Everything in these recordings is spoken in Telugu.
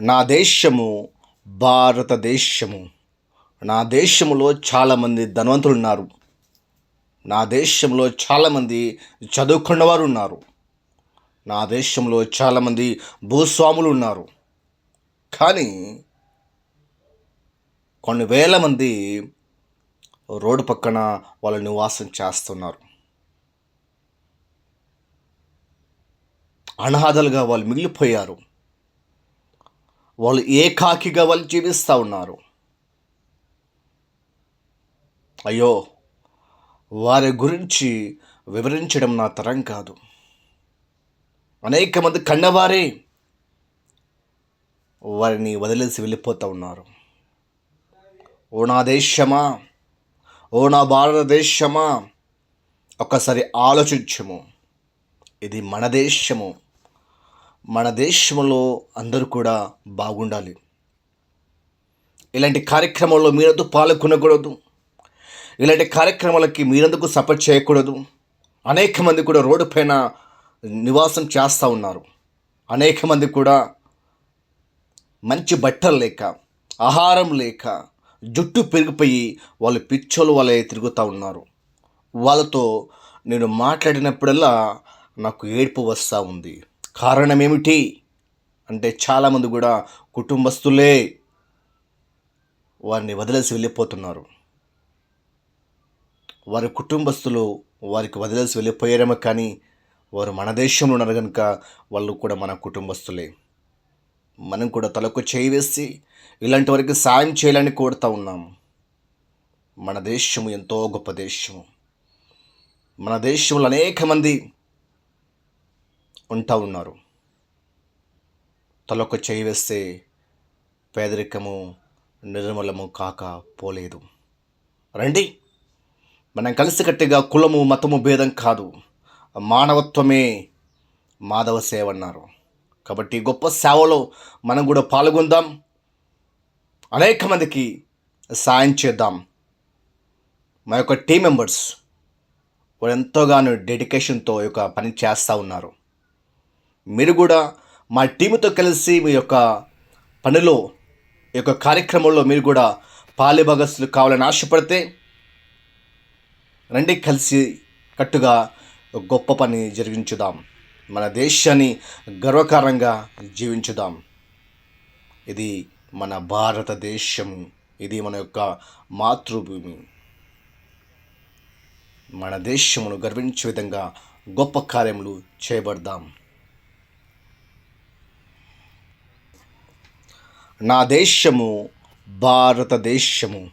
నా దేశము భారతదేశము. నా దేశంలో చాలామంది ధనవంతులు ఉన్నారు నా దేశంలో చాలామంది చదువుకున్న వారు ఉన్నారు నా దేశంలో చాలామంది భూస్వాములు ఉన్నారు కానీ కొన్ని వేల మంది రోడ్డు పక్కన వాళ్ళు నివాసం చేస్తున్నారు. అనాథలుగా వాళ్ళు మిగిలిపోయారు. వాళ్ళు ఏకాకిగా వాళ్ళు జీవిస్తూ ఉన్నారు. అయ్యో వారి గురించి వివరించడం నా తరం కాదు. అనేక మంది కన్నవారే వారిని వదిలేసి వెళ్ళిపోతూ ఉన్నారు. ఓ నా దేశమా? ఓ నా భారతదేశమా? ఒక్కసారి ఆలోచించము. ఇది మన దేశము. మన దేశంలో అందరూ కూడా బాగుండాలి. ఇలాంటి కార్యక్రమాల్లో మీరందు పాల్గొనకూడదు. ఇలాంటి కార్యక్రమాలకి మీరందుకు సపోర్ట్ చేయకూడదు. అనేక మంది కూడా రోడ్డు పైన నివాసం చేస్తూ ఉన్నారు. అనేక మంది కూడా మంచి బట్టలు లేక ఆహారం లేక జుట్టు పెరిగిపోయి వాళ్ళు పిచ్చోలు వాళ్ళే తిరుగుతూ ఉన్నారు. వాళ్ళతో నేను మాట్లాడినప్పుడల్లా నాకు ఏడుపు వస్తూ ఉంది. కారణం ఏమిటి అంటే చాలామంది కూడా కుటుంబస్తులే వారిని వదిలేసి వెళ్ళిపోతున్నారు. వారి కుటుంబస్తులు వారికి వదిలేసి వెళ్ళిపోయారేమో కానీ వారు మన దేశంలో ఉన్నారు కనుక వాళ్ళు కూడా మన కుటుంబస్తులే మనం కూడా తలకు చేయి వేసి ఇలాంటి వారికి సాయం చేయాలని కోరుతూ ఉన్నాం. మన దేశము ఎంతో గొప్ప దేశము. మన దేశంలో అనేక మంది ఉంటా ఉన్నారు. తలకు చేయి వేస్తే పేదరికము నిర్మలము కాక పోలేదు. రండి. మనం కలిసికట్టుగా కులము మతము భేదం కాదు. మానవత్వమే మాధవ సేవ అన్నారు కాబట్టి గొప్ప సేవలో మనం కూడా పాల్గొందాం. అనేక మందికి సాయం చేద్దాం. మా యొక్క టీం మెంబర్స్ వారు ఎంతోగానో డెడికేషన్తో ఈ యొక్క పని చేస్తూ ఉన్నారు. మీరు కూడా మా టీముతో కలిసి మీ యొక్క పనిలో ఈ యొక్క కార్యక్రమంలో మీరు కూడా పాలిభాగస్తులు కావాలని ఆశపడితే రండి కలిసి కట్టుగా గొప్ప పని జరిగించుదాం. మన దేశాన్ని గర్వకారంగా జీవించుదాం. ఇది మన భారతదేశం. ఇది మన యొక్క మాతృభూమి. మన దేశమును గర్వించే విధంగా గొప్ప కార్యములు చేయబడదాం. నా దేశము భారతదేశము.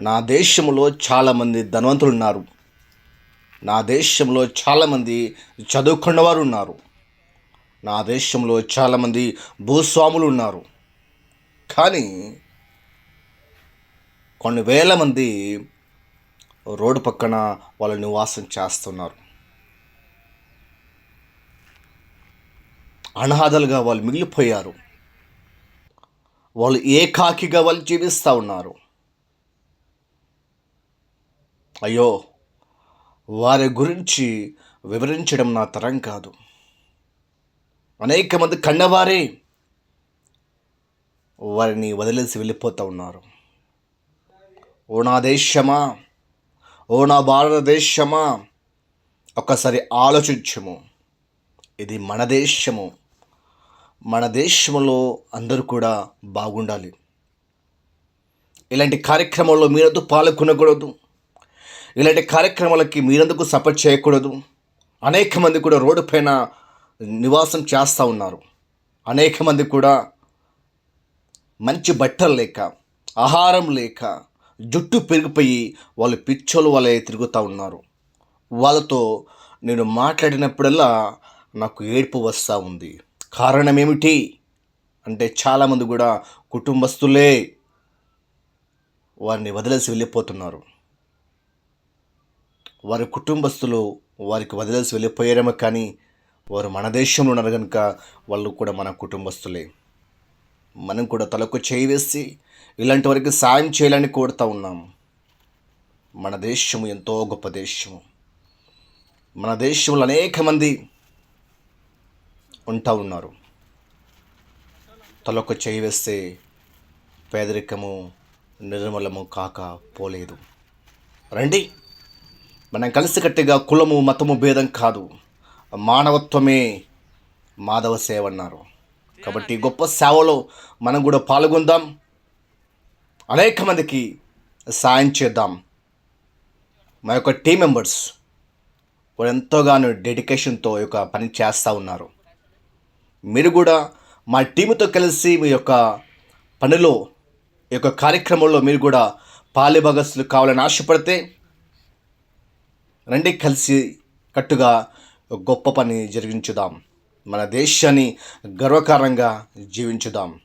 నా దేశంలో చాలామంది ధనవంతులు ఉన్నారు నా దేశంలో చాలామంది చదువుకున్నవారు ఉన్నారు నా దేశంలో చాలామంది భూస్వాములు ఉన్నారు కానీ కొన్ని వేల మంది రోడ్డు పక్కన వాళ్ళు నివాసం చేస్తున్నారు. అనాథలుగా వాళ్ళు మిగిలిపోయారు. వాళ్ళు ఏకాకిగా వాళ్ళు జీవిస్తూ ఉన్నారు. అయ్యో వారి గురించి వివరించడం నా తరం కాదు. అనేక మంది కన్నవారే వారిని వదిలేసి వెళ్ళిపోతూ ఉన్నారు. ఓ నా దేశమా? ఓ నా భారతదేశమా? ఒక్కసారి ఆలోచించము. ఇది మన దేశము. మన దేశంలో అందరూ కూడా బాగుండాలి. ఇలాంటి కార్యక్రమాల్లో మీరందు పాల్గొనకూడదు. ఇలాంటి కార్యక్రమాలకి మీరందుకు సపోర్ట్ చేయకూడదు. అనేక మంది కూడా రోడ్డు పైన నివాసం చేస్తూ ఉన్నారు. అనేక మంది కూడా మంచి బట్టలు లేక ఆహారం లేక జుట్టు పెరిగిపోయి వాళ్ళు పిచ్చోలు వాళ్ళే తిరుగుతూ ఉన్నారు. వాళ్ళతో నేను మాట్లాడినప్పుడల్లా నాకు ఏడుపు వస్తూ ఉంది. కారణం ఏమిటి అంటే చాలామంది కూడా కుటుంబస్తులే వారిని వదిలేసి వెళ్ళిపోతున్నారు. వారి కుటుంబస్తులు వారికి వదిలేసి వెళ్ళిపోయారేమో కానీ వారు మన దేశంలో ఉన్నారు కనుక వాళ్ళు కూడా మన కుటుంబస్తులే మనం కూడా తలకు చేయి వేసి ఇలాంటి వారికి సాయం చేయాలని కోరుతూ ఉన్నాం. మన దేశము ఎంతో గొప్ప దేశము. మన దేశంలో అనేక మంది ఉంటా ఉన్నారు. తలొక చేయి వేస్తే పేదరికము నిర్మలము కాక పోలేదు. రండి. మనం కలిసికట్టుగా కులము మతము భేదం కాదు. మానవత్వమే మాధవ సేవ అన్నారు. కాబట్టి గొప్ప సేవలో మనం కూడా పాల్గొందాం. అనేక మందికి సాయం చేద్దాం. మా యొక్క టీం మెంబర్స్ వారు ఎంతోగానో డెడికేషన్తో యొక్క పని చేస్తూ ఉన్నారు. మీరు కూడా మా టీముతో కలిసి మీ యొక్క పనిలో ఈ యొక్క కార్యక్రమంలో మీరు కూడా పాలిభగస్సులు కావాలని ఆశపడితే రండి కలిసి కట్టుగా గొప్ప పని జరిగించుదాం. మన దేశాన్ని గర్వకారంగా జీవించుదాం.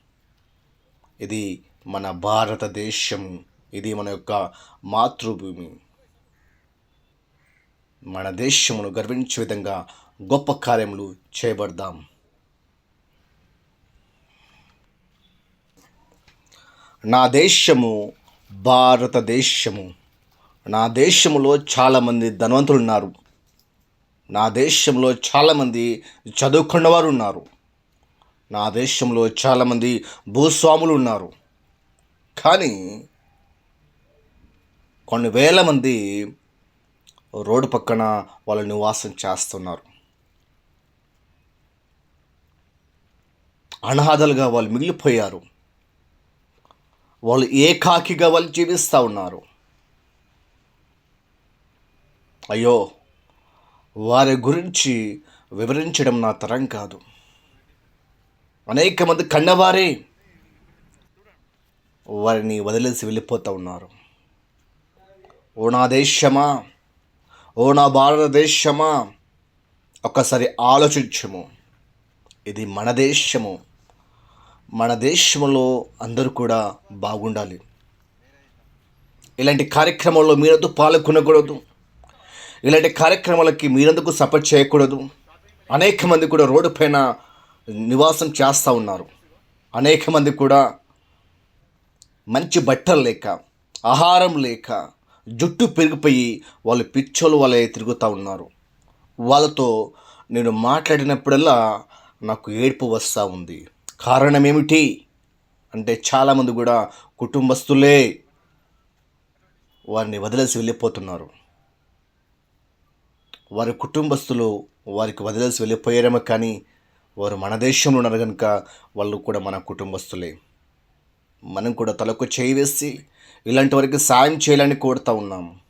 ఇది మన భారతదేశం. ఇది మన యొక్క మాతృభూమి. మన దేశమును గర్వించే విధంగా గొప్ప కార్యములు చేయబడదాం. నా దేశము భారతదేశము. నా దేశంలో చాలామంది ధనవంతులు ఉన్నారు నా దేశంలో చాలామంది చదువుకున్న వారు ఉన్నారు నా దేశంలో చాలామంది భూస్వాములు ఉన్నారు కానీ కొన్ని వేల మంది రోడ్డు పక్కన వాళ్ళు నివాసం చేస్తున్నారు. అనాథలుగా వాళ్ళు మిగిలిపోయారు. వాళ్ళు ఏకాకిగా వాళ్ళు జీవిస్తూ ఉన్నారు. అయ్యో వారి గురించి వివరించడం నా తరం కాదు. అనేక మంది కన్నవారే వారిని వదిలేసి వెళ్ళిపోతూ ఉన్నారు. ఓ నా దేశమా? ఓ నా భారతదేశమా? ఒక్కసారి ఆలోచించము. ఇది మన దేశము. మన దేశంలో అందరూ కూడా బాగుండాలి. ఇలాంటి కార్యక్రమాల్లో మీరంతా పాల్గొనకూడదు. ఇలాంటి కార్యక్రమాలకి మీరందుకు సపోర్ట్ చేయకూడదు. అనేక మంది కూడా రోడ్డు పైన నివాసం చేస్తూ ఉన్నారు. అనేక మంది కూడా మంచి బట్టలు లేక ఆహారం లేక జుట్టు పెరిగిపోయి వాళ్ళు పిచ్చోలు వాళ్ళే తిరుగుతూ ఉన్నారు. వాళ్ళతో నేను మాట్లాడినప్పుడల్లా నాకు ఏడుపు వస్తూ ఉంది. కారణం ఏమిటి అంటే చాలామంది కూడా కుటుంబస్తులే వారిని వదిలేసి వెళ్ళిపోతున్నారు. వారి కుటుంబస్తులు వారికి వదిలేసి వెళ్ళిపోయారేమో కానీ వారు మన దేశంలో ఉన్నారు కనుక వాళ్ళు కూడా మన కుటుంబస్తులే మనం కూడా తలకు చేయి వేసి ఇలాంటి వారికి సాయం చేయాలని కోరుతూ ఉన్నాం.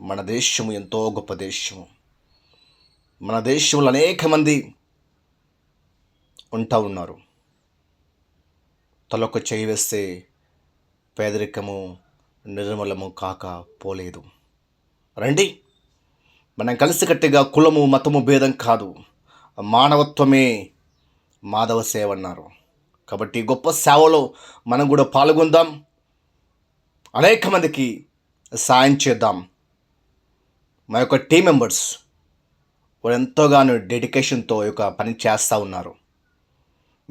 మన దేశము ఎంతో గొప్ప దేశము. మన దేశంలో అనేక మంది ఉంటా ఉన్నారు. తలొక చేయి వేస్తే పేదరికము నిర్మలము కాక పోలేదు. రండి. మనం కలిసికట్టుగా కులము మతము భేదం కాదు. మానవత్వమే మాధవ సేవ అన్నారు కాబట్టి గొప్ప సేవలో మనం కూడా పాల్గొందాం. అనేక మందికి సాయం చేద్దాం. మా యొక్క టీం మెంబర్స్ వారు ఎంతోగానో డెడికేషన్తో యొక్క పని చేస్తూ ఉన్నారు.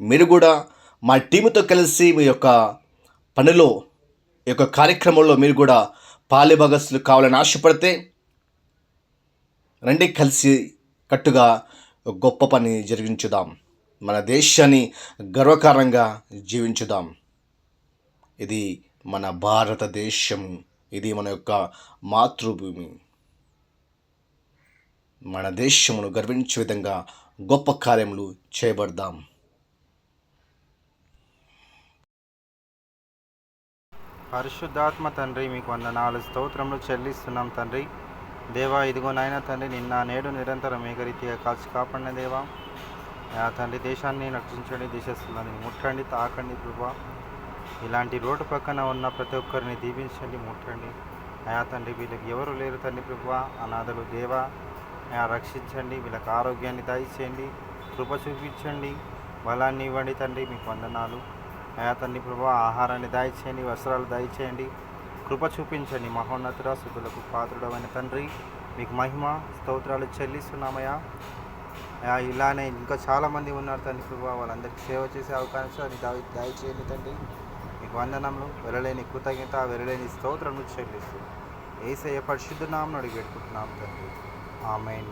మీరు కూడా మా టీముతో కలిసి మీ యొక్క పనిలో ఈ యొక్క కార్యక్రమంలో మీరు కూడా పాలిభగస్సులు కావాలని ఆశపడితే రండి కలిసి కట్టుగా గొప్ప పని జరిగించుదాం. మన దేశాన్ని గర్వకారంగా జీవించుదాం. ఇది మన భారతదేశం. ఇది మన యొక్క మాతృభూమి. మన దేశమును గర్వించే విధంగా గొప్ప కార్యములు చేయబడదాం. పరిశుద్ధాత్మ తండ్రి మీకు వంద నాలుగు స్తోత్రములు చెల్లిస్తున్నాం తండ్రి. దేవా ఇదిగో నాయన తండ్రి నిన్న నేడు నిరంతరం ఏకరీతిగా కాల్చి కాపాడిన దేవా. నా తండ్రి దేశాన్ని రక్షించండి దేశస్తులని ముట్టండి తాకండి ప్రభా. ఇలాంటి రోడ్డు పక్కన ఉన్న ప్రతి ఒక్కరిని దీవించండి ముట్టండి. అయా తండ్రి వీళ్ళకి ఎవరు లేరు తండ్రి ప్రభా. అనాథలు దేవా రక్షించండి వీళ్ళకి ఆరోగ్యాన్ని దయచేయండి కృప చూపించండి బలాన్ని ఇవ్వండి తండ్రి మీకు వందనాలు. అయా తండ్రి ప్రభా ఆహారాన్ని దయచేయండి వస్త్రాలు దయచేయండి. కృప చూపించండి మహోన్నతుడ శుద్ధులకు పాత్రుడమైన తండ్రి. మీకు మహిమ స్తోత్రాలు చెల్లిస్తున్నామయ్యా. అయా ఇలానే ఇంకా చాలామంది ఉన్నారు తండ్రి ప్రభా వాళ్ళందరికీ సేవ చేసే అవకాశాన్ని దయ దయచేయండి తండ్రి. మీకు వందనంలో వెరలేని కృతజ్ఞత వెరలేని స్తోత్రం చెల్లిస్తూ. ఏసయ్య పరిశుద్ధ నామను అడిగి పెట్టుకుంటున్నాం తండ్రి. ఆమెన్.